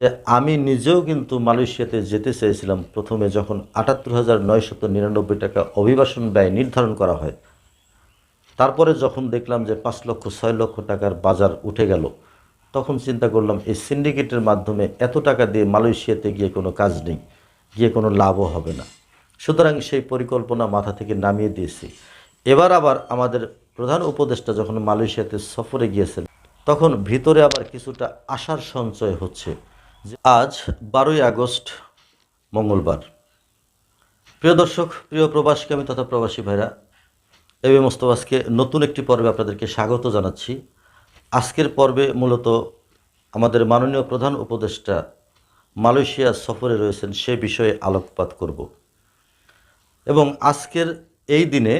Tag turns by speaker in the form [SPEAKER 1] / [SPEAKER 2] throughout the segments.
[SPEAKER 1] যে আমি নিজেও কিন্তু মালয়েশিয়াতে যেতে চেয়েছিলাম। প্রথমে যখন আটাত্তর হাজার নয়শত নিরানব্বই টাকা অভিবাসন ব্যয় নির্ধারণ করা হয়, তারপরে যখন দেখলাম যে পাঁচ লক্ষ, ছয় লক্ষ টাকার বাজার উঠে গেল, তখন চিন্তা করলাম, এই সিন্ডিকেটের মাধ্যমে এত টাকা দিয়ে মালয়েশিয়াতে গিয়ে কোনো কাজ নেই, গিয়ে কোনো লাভও হবে না। সুতরাং সেই পরিকল্পনা মাথা থেকে নামিয়ে দিয়েছি। এবার আবার আমাদের প্রধান উপদেষ্টা যখন মালয়েশিয়াতে সফরে গিয়েছেন, তখন ভিতরে আবার কিছুটা আশার সঞ্চয় হচ্ছে। আজ বারোই আগস্ট, মঙ্গলবার। প্রিয় দর্শক, প্রিয় প্রবাসকামী তথা প্রবাসী ভাইরা, এবি মোস্তফাজকে নতুন একটি পর্বে আপনাদেরকে স্বাগত জানাচ্ছি। আজকের পর্বে মূলত আমাদের মাননীয় প্রধান উপদেষ্টা মালয়েশিয়া সফরে রয়েছেন সে বিষয়ে আলোকপাত করব। এবং আজকের এই দিনে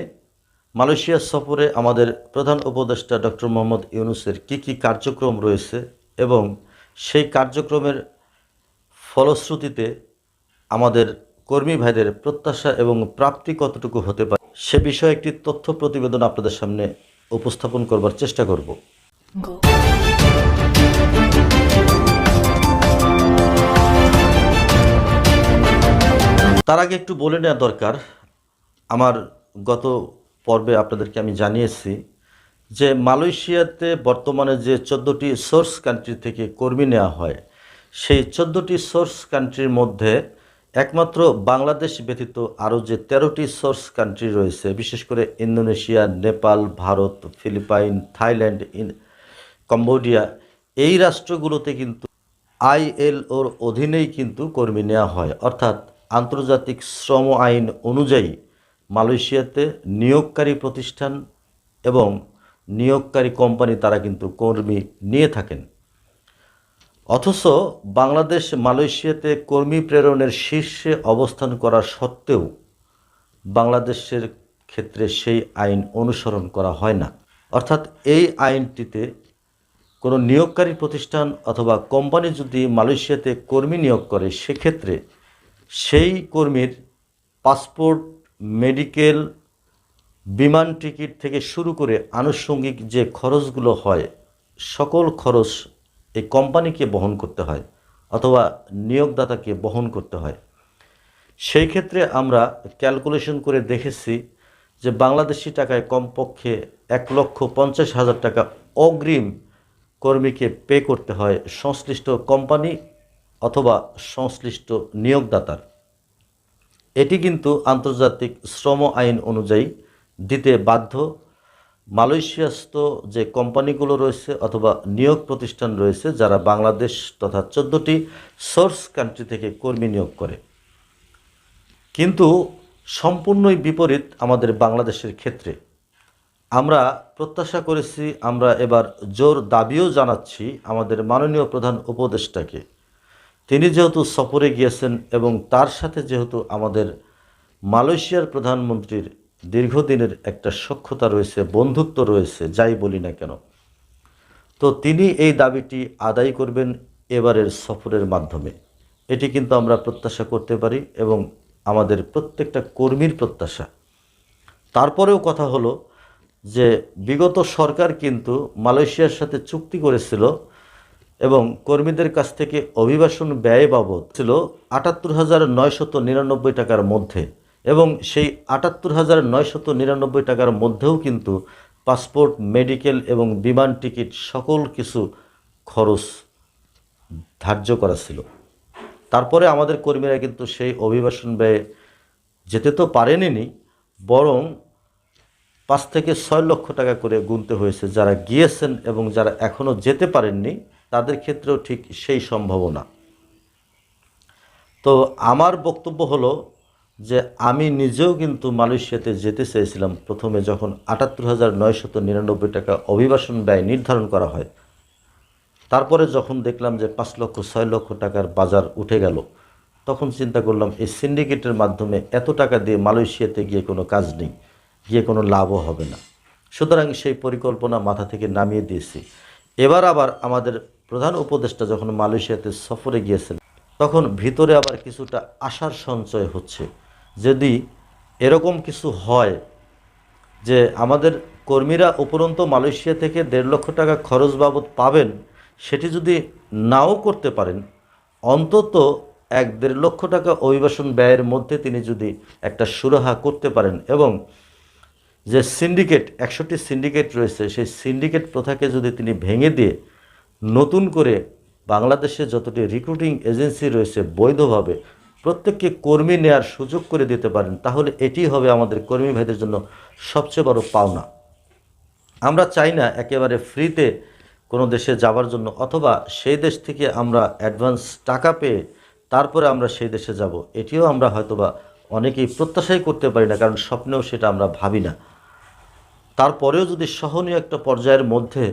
[SPEAKER 1] মালয়েশিয়া সফরে আমাদের প্রধান উপদেষ্টা ডক্টর মোহাম্মদ ইউনুসের কি কি কার্যক্রম রয়েছে এবং সেই কার্যক্রমের ফলশ্রুতিতে আমাদের কর্মী ভাইদের প্রত্যাশা এবং প্রাপ্তি কতটুকু হতে পারে সে বিষয়ে একটি তথ্য প্রতিবেদন আপনাদের সামনে উপস্থাপন করবার চেষ্টা করব। তার আগে একটু বলে নেওয়া দরকার আমার গত পর্বে আপনাদেরকে আমি জানিয়েছি যে মালয়েশিয়াতে বর্তমানে যে চোদ্দোটি সোর্স কান্ট্রি থেকে কর্মী নেওয়া হয় সেই চোদ্দোটি সোর্স কান্ট্রির মধ্যে একমাত্র বাংলাদেশ ব্যতীত আরও যে তেরোটি সোর্স কান্ট্রি রয়েছে, বিশেষ করে Indonesia, Nepal, Bharat, Philippine, Thailand, in- Cambodia, এই রাষ্ট্রগুলোতে কিন্তু আইএলওর অধীনেই কিন্তু কর্মী নেওয়া হয়। অর্থাৎ আন্তর্জাতিক শ্রম আইন অনুযায়ী মালয়েশিয়াতে নিয়োগকারী প্রতিষ্ঠান এবং নিয়োগকারী কোম্পানি তারা কিন্তু কর্মী নিয়ে থাকেন। অথচ বাংলাদেশ মালয়েশিয়াতে কর্মী প্রেরণের শীর্ষে অবস্থান করা সত্ত্বেও বাংলাদেশের ক্ষেত্রে সেই আইন অনুসরণ করা হয় না। অর্থাৎ এই আইনটিতে কোনো নিয়োগকারী প্রতিষ্ঠান অথবা কোম্পানি যদি মালয়েশিয়াতে কর্মী নিয়োগ করে, সেক্ষেত্রে সেই কর্মীর পাসপোর্ট, মেডিকেল, বিমান টিকিট থেকে শুরু করে আনুষঙ্গিক যে খরচগুলো হয়, সকল খরচ এই কোম্পানিকে বহন করতে হয় অথবা নিয়োগদাতাকে বহন করতে হয়। সেই ক্ষেত্রে আমরা ক্যালকুলেশন করে দেখেছি যে বাংলাদেশি টাকায় কমপক্ষে এক লক্ষ পঞ্চাশ হাজার টাকা অগ্রিম কর্মীকে পে করতে হয় সংশ্লিষ্ট কোম্পানি অথবা সংশ্লিষ্ট নিয়োগদাতার। এটি কিন্তু আন্তর্জাতিক শ্রম আইন অনুযায়ী দিতে বাধ্য মালয়েশিয়াস্থ যে কোম্পানিগুলো রয়েছে অথবা নিয়োগ প্রতিষ্ঠান রয়েছে, যারা বাংলাদেশ তথা চোদ্দোটি সোর্স কান্ট্রি থেকে কর্মী নিয়োগ করে। কিন্তু সম্পূর্ণই বিপরীত আমাদের বাংলাদেশের ক্ষেত্রে। আমরা প্রত্যাশা করেছি, আমরা এবার জোর দাবিও জানাচ্ছি আমাদের মাননীয় প্রধান উপদেষ্টাকে। তিনি যেহেতু সফরে গিয়েছেন এবং তার সাথে যেহেতু আমাদের মালয়েশিয়ার প্রধানমন্ত্রীর দীর্ঘদিনের একটা সক্ষতা রয়েছে, বন্ধুত্ব রয়েছে, যাই বলি না কেন। তো তিনি এই দাবিটি আদায় করবেন এবারের সফরের মাধ্যমে। এটি কিন্তু আমরা প্রত্যাশা করতে পারি এবং আমাদের প্রত্যেকটা কর্মীর প্রত্যাশা। তারপরেও কথা হলো যে, বিগত সরকার কিন্তু মালয়েশিয়ার সাথে চুক্তি করেছিল এবং কর্মীদের কাছ থেকে অভিবাসন ব্যয় বাবদ ছিল আটাত্তর হাজার নয়শত নিরানব্বই টাকার মধ্যে। এবং সেই আটাত্তর হাজার নয়শত নিরানব্বই টাকার মধ্যেও কিন্তু পাসপোর্ট, মেডিকেল এবং বিমান টিকিট সকল কিছু খরচ ধার্য করা ছিল। তারপরে আমাদের কর্মীরা কিন্তু সেই অভিবাসন ব্যয়ে যেতে তো পারেনি বরং পাঁচ থেকে ছয় লক্ষ টাকা করে গুনতে হয়েছে। যারা গিয়েছেন এবং যারা এখনও যেতে পারেননি, তাদের ক্ষেত্রেও ঠিক সেই সম্ভাবনা। তো আমার বক্তব্য হলো যে আমি নিজেও কিন্তু মালয়েশিয়াতে যেতে চেয়েছিলাম। প্রথমে যখন আটাত্তর হাজার নয়শত নিরানব্বই টাকা অভিবাসন ব্যয় নির্ধারণ করা হয়, তারপরে যখন দেখলাম যে পাঁচ লক্ষ, ছয় লক্ষ টাকার বাজার উঠে গেল, তখন চিন্তা করলাম, এই সিন্ডিকেটের মাধ্যমে এত টাকা দিয়ে মালয়েশিয়াতে গিয়ে কোনো কাজ নেই, গিয়ে কোনো লাভও হবে না। সুতরাং সেই পরিকল্পনা মাথা থেকে নামিয়ে দিয়েছি। এবার আবার আমাদের প্রধান উপদেষ্টা যখন মালয়েশিয়াতে সফরে গিয়েছেন, তখন ভিতরে আবার কিছুটা আশার সঞ্চয় হচ্ছে। যদি এরকম কিছু হয় যে আমাদের কর্মীরা উপরন্ত মালয়েশিয়া থেকে দেড় লক্ষ টাকা খরচ বাবদ পাবেন, সেটি যদি নাও করতে পারেন, অন্তত এক দেড় লক্ষ টাকা অভিবাসন ব্যয়ের মধ্যে তিনি যদি একটা সুরাহা করতে পারেন এবং যে সিন্ডিকেট একশোটি সিন্ডিকেট রয়েছে, সেই সিন্ডিকেট প্রথাকে যদি তিনি ভেঙে দিয়ে নতুন করে বাংলাদেশে যতটি রিক্রুটিং এজেন্সি রয়েছে বৈধভাবে প্রত্যেককে কর্মী নেয়ার সুযোগ করে দিতে পারেন, তাহলে এটি হবে আমাদের কর্মী ভাইদের জন্য সবচেয়ে বড় পাওনা। আমরা চাই না একেবারে ফ্রিতে কোনো দেশে যাওয়ার জন্য, অথবা সেই দেশ থেকে আমরা অ্যাডভান্স টাকা পেয়ে তারপরে আমরা সেই দেশে যাব। এটিও আমরা হয়তোবা অনেকেই প্রত্যাশাই করতে পারি না, কারণ স্বপ্নেও সেটা আমরা ভাবি না। তারপরেও যদি সহনীয় একটা পর্যায়ের মধ্যে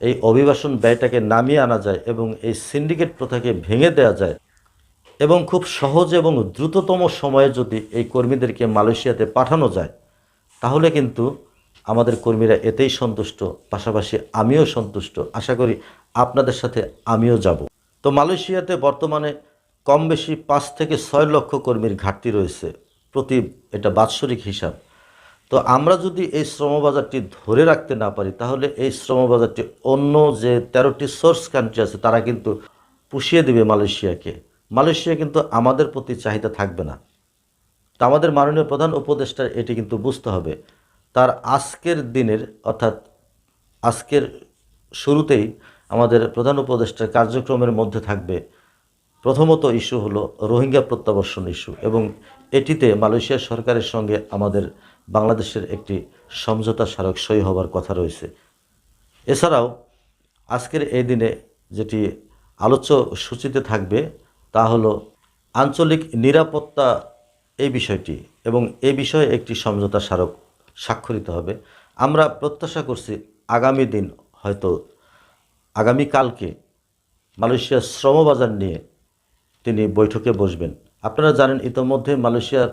[SPEAKER 1] এই অভিবাসন ব্যয়টাকে নামিয়ে আনা যায় এবং এই সিন্ডিকেট প্রথাকে ভেঙে দেওয়া যায় এবং খুব সহজ এবং দ্রুততম সময়ে যদি এই কর্মীদেরকে মালয়েশিয়াতে পাঠানো যায়, তাহলে কিন্তু আমাদের কর্মীরা এতেই সন্তুষ্ট, পাশাপাশি আমিও সন্তুষ্ট। আশা করি আপনাদের সাথে আমিও যাব। তো মালয়েশিয়াতে বর্তমানে কম বেশি পাঁচ থেকে ছয় লক্ষ কর্মীর ঘাটতি রয়েছে প্রতি এটা বাৎসরিক হিসাব। তো আমরা যদি এই শ্রমবাজারটি ধরে রাখতে না পারি, তাহলে এই শ্রমবাজারটি অন্য যে তেরোটি সোর্স কান্ট্রি আছে, তারা কিন্তু পুষিয়ে দেবে মালয়েশিয়াকে। মালয়েশিয়া কিন্তু আমাদের প্রতি চাহিদা থাকবে না। তা আমাদের মাননীয় প্রধান উপদেষ্টার এটি কিন্তু বুঝতে হবে। তার আজকের দিনের অর্থাৎ আজকের শুরুতেই আমাদের প্রধান উপদেষ্টার কার্যক্রমের মধ্যে থাকবে। প্রথমত ইস্যু হলো রোহিঙ্গা প্রত্যাবর্ষণ ইস্যু এবং এটিতে মালয়েশিয়া সরকারের সঙ্গে আমাদের বাংলাদেশের একটি সমঝোতা স্মারক সই হবার কথা রয়েছে। এছাড়াও আজকের এই দিনে যেটি আলোচ্য সূচিতে থাকবে তা হলো আঞ্চলিক নিরাপত্তা এই বিষয়টি এবং এ বিষয়ে একটি সমঝোতা স্মারক স্বাক্ষরিত হবে। আমরা প্রত্যাশা করছি আগামী দিন হয়তো আগামীকালকে মালয়েশিয়ার শ্রমবাজার নিয়ে তিনি বৈঠকে বসবেন। আপনারা জানেন, ইতোমধ্যে মালয়েশিয়ার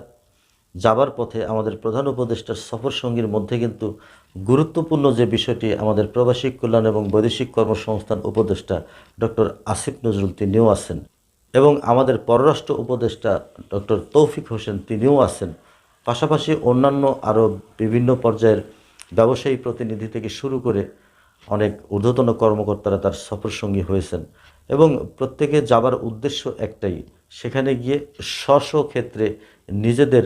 [SPEAKER 1] যাবার পথে আমাদের প্রধান উপদেষ্টার সফর সঙ্গীর মধ্যে কিন্তু গুরুত্বপূর্ণ যে বিষয়টি আমাদের প্রবাসী কল্যাণ এবং বৈদেশিক কর্মসংস্থান উপদেষ্টা ডক্টর আসিফ নজরুল তিনিও আছেন। এবং আমাদের পররাষ্ট্র উপদেষ্টা ডক্টর তৌফিক হোসেন তিনিও আছেন। পাশাপাশি অন্যান্য আরও বিভিন্ন পর্যায়ের ব্যবসায়ী প্রতিনিধি থেকে শুরু করে অনেক ঊর্ধ্বতন কর্মকর্তারা তার সফর সঙ্গী হয়েছেন এবং প্রত্যেকে যাবার উদ্দেশ্য একটাই, সেখানে গিয়ে স্ব স্ব ক্ষেত্রে নিজেদের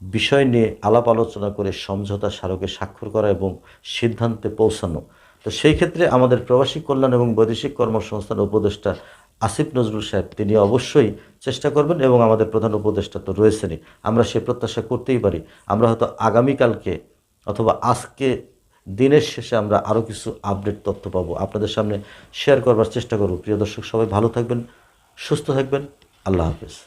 [SPEAKER 1] বিষয় নিয়ে আলাপ আলোচনা করে সমঝোতা স্মারকে স্বাক্ষর করা এবং সিদ্ধান্তে পৌঁছানো। তো সেই ক্ষেত্রে আমাদের প্রবাসী কল্যাণ এবং বৈদেশিক কর্মসংস্থান উপদেষ্টা আসিফ নজরুল সাহেব, তিনি অবশ্যই চেষ্টা করবেন এবং আমাদের প্রধান উপদেষ্টা তো রয়েছেনই। আমরা সে প্রত্যাশা করতেই পারি। আমরা হয়তো আগামীকালকে অথবা আজকে দিনের শেষে আমরা আরও কিছু আপডেট তথ্য পাবো। আপনাদের সামনে শেয়ার করবার চেষ্টা করব। প্রিয় দর্শক, সবাই ভালো থাকবেন, সুস্থ থাকবেন। আল্লাহ হাফেজ।